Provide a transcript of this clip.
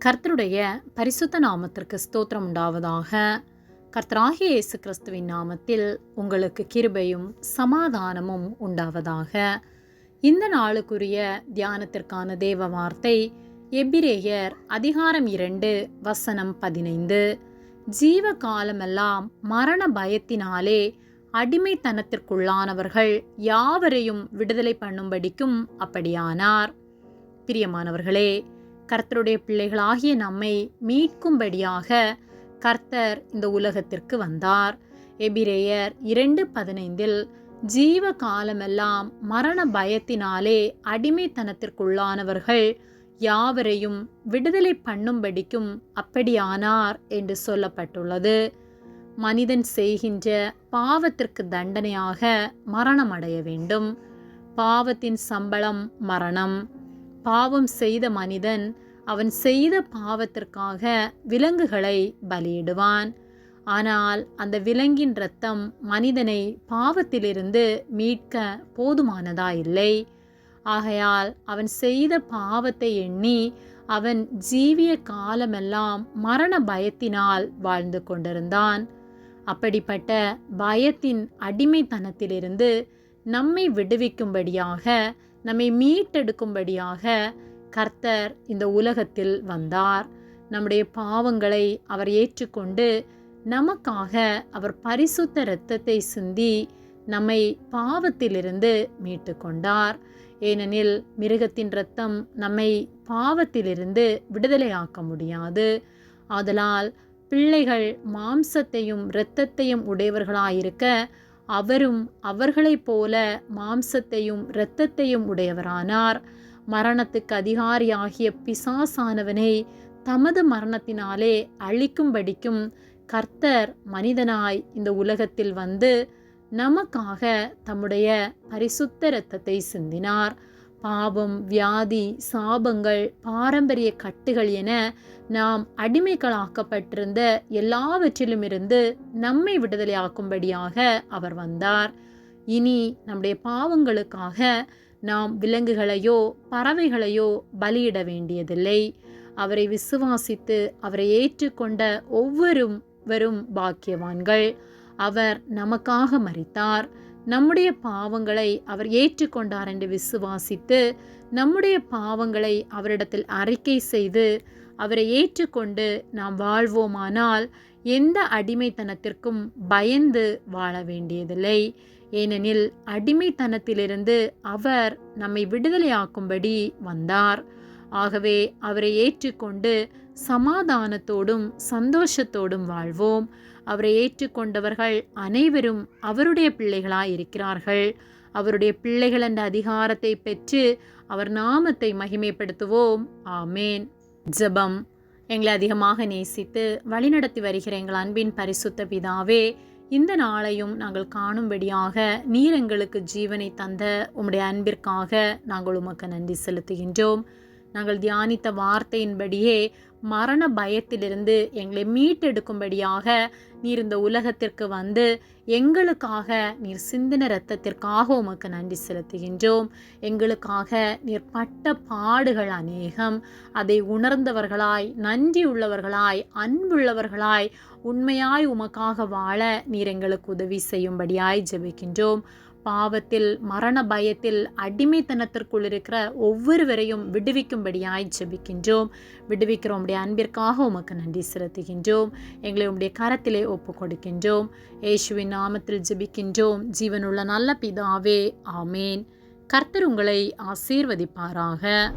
கர்த்தருடைய பரிசுத்த நாமத்திற்கு ஸ்தோத்திரம் உண்டாவதாக. கர்த்தராகிய இயேசு கிறிஸ்துவின் நாமத்தில் உங்களுக்கு கிருபையும் சமாதானமும் உண்டாவதாக. இந்த நாளுக்குரிய தியானத்திற்கான தேவ வார்த்தை எபிரேயர் அதிகாரம் இரண்டு வசனம் பதினைந்து. ஜீவ காலமெல்லாம் மரண பயத்தினாலே அடிமைத்தனத்திற்குள்ளானவர்கள் யாவரையும் விடுதலை பண்ணும்படிக்கும் அப்படியானார். பிரியமானவர்களே கர்த்தருடைய பிள்ளைகளாகிய நம்மை மீட்கும்படியாக கர்த்தர் இந்த உலகத்திற்கு வந்தார். எபிரேயர் இரண்டு பதினைந்தில் ஜீவ காலமெல்லாம் மரண பயத்தினாலே அடிமைத்தனத்திற்குள்ளானவர்கள் யாவரையும் விடுதலை பண்ணும்படிக்கும் அப்படியானார் என்று சொல்லப்பட்டுள்ளது. மனிதன் செய்கின்ற பாவத்திற்கு தண்டனையாக மரணம் அடைய வேண்டும். பாவத்தின் சம்பளம் மரணம். பாவம் செய்த மனிதன் அவன் செய்த பாவத்திற்காக விலங்குகளை பலியிடுவான். ஆனால் அந்த விலங்கின் இரத்தம் மனிதனை பாவத்திலிருந்து மீட்க போதுமானதாயில்லை. ஆகையால் அவன் செய்த பாவத்தை எண்ணி அவன் ஜீவிய காலமெல்லாம் மரண பயத்தினால் வாழ்ந்து கொண்டிருந்தான். அப்படிப்பட்ட பயத்தின் அடிமைத்தனத்திலிருந்து நம்மை விடுவிக்கும்படியாக நம்மை மீட்டெடுக்கும்படியாக கர்த்தர் இந்த உலகத்தில் வந்தார். நம்முடைய பாவங்களை அவர் ஏற்றுக்கொண்டு நமக்காக அவர் பரிசுத்த இரத்தத்தை சிந்தி நம்மை பாவத்திலிருந்து மீட்டு கொண்டார் ஏனெனில் மிருகத்தின் இரத்தம் நம்மை பாவத்திலிருந்து விடுதலையாக்க முடியாது. ஆதலால் பிள்ளைகள் மாம்சத்தையும் இரத்தத்தையும் உடையவர்களாயிருக்க அவரும் அவர்களைப் போல மாம்சத்தையும் இரத்தத்தையும் உடையவரானார். மரணத்துக்கு அதிகாரியாகிய பிசாசானவனை தமது மரணத்தினாலே அழிக்கும்படிக்கும் கர்த்தர் மனிதனாய் இந்த உலகத்தில் வந்து நமக்காக தம்முடைய பரிசுத்த இரத்தத்தை சிந்தினார். பாவம் வியாதி சாபங்கள் பாரம்பரிய கட்டுகள் என நாம் அடிமைகளாக்கப்பட்டிருந்த எல்லாவற்றிலும் இருந்து நம்மை விடுதலையாக்கும்படியாக அவர் வந்தார். இனி நம்முடைய பாவங்களுக்காக நாம் விலங்குகளையோ பறவைகளையோ பலியிட வேண்டியதில்லை. அவரை விசுவாசித்து அவரை ஏற்றுக்கொண்ட ஒவ்வொரு வரும் பாக்கியவான்கள். அவர் நமக்காக மறித்தார் நம்முடைய பாவங்களை அவர் ஏற்றுக்கொண்டார் என்று விசுவாசித்து நம்முடைய பாவங்களை அவரிடத்தில் அறிக்கை செய்து அவரை ஏற்றுக்கொண்டு நாம் வாழ்வோமானால் எந்த அடிமைத்தனத்திற்கும் பயந்து வாழ வேண்டியதில்லை. ஏனெனில் அடிமைத்தனத்திலிருந்து அவர் நம்மை விடுதலையாக்கும்படி வந்தார். ஆகவே அவரை ஏற்றுக்கொண்டு சமாதானத்தோடும் சந்தோஷத்தோடும் வாழ்வோம். அவரை ஏற்றுக்கொண்டவர்கள் அனைவரும் அவருடைய பிள்ளைகளாய் இருக்கிறார்கள் அவருடைய பிள்ளைகள் என்ற அதிகாரத்தை பெற்று அவர் நாமத்தை மகிமைப்படுத்துவோம். ஆமேன். ஜெபம். எங்களை அதிகமாக நேசித்து வழிநடத்தி வருகிற எங்கள் அன்பின் பரிசுத்த பிதாவே இந்த நாளையும் நாங்கள் காணும்படியாக நீர் எங்களுக்கு ஜீவனை தந்த உம்முடைய அன்பிற்காக நாங்கள் உமக்கு நன்றி செலுத்துகின்றோம். நாங்கள் தியானித்த வார்த்தையின்படியே மரண பயத்திலிருந்து எங்களை மீட்டெடுக்கும்படியாக நீர் இந்த உலகத்திற்கு வந்து எங்களுக்காக நீர் சிந்தின இரத்தத்திற்காக உமக்கு நன்றி செலுத்துகின்றோம். எங்களுக்காக நீர் பட்ட பாடுகள் அநேகம். அதை உணர்ந்தவர்களாய் நன்றி உள்ளவர்களாய் அன்புள்ளவர்களாய் உண்மையாய் உமக்காக வாழ நீர் எங்களுக்கு உதவி செய்யும்படியாய் ஜெபிக்கின்றோம். பாவத்தில் மரண பயத்தில் அடிமைத்தனத்திற்குள் இருக்கிற ஒவ்வொருவரையும் விடுவிக்கும்படியாய் ஜெபிக்கின்றோம். விடுவிக்கிற உடைய அன்பிற்காக உமக்கு நன்றி செலுத்துகின்றோம். எங்களை உடைய கரத்திலே ஒப்பு கொடுக்கின்றோம் ஏசுவின் நாமத்தில் ஜெபிக்கின்றோம். ஜீவனுள்ள நல்ல பிதாவே ஆமேன். கர்த்தர் உங்களை ஆசீர்வதிப்பாராக.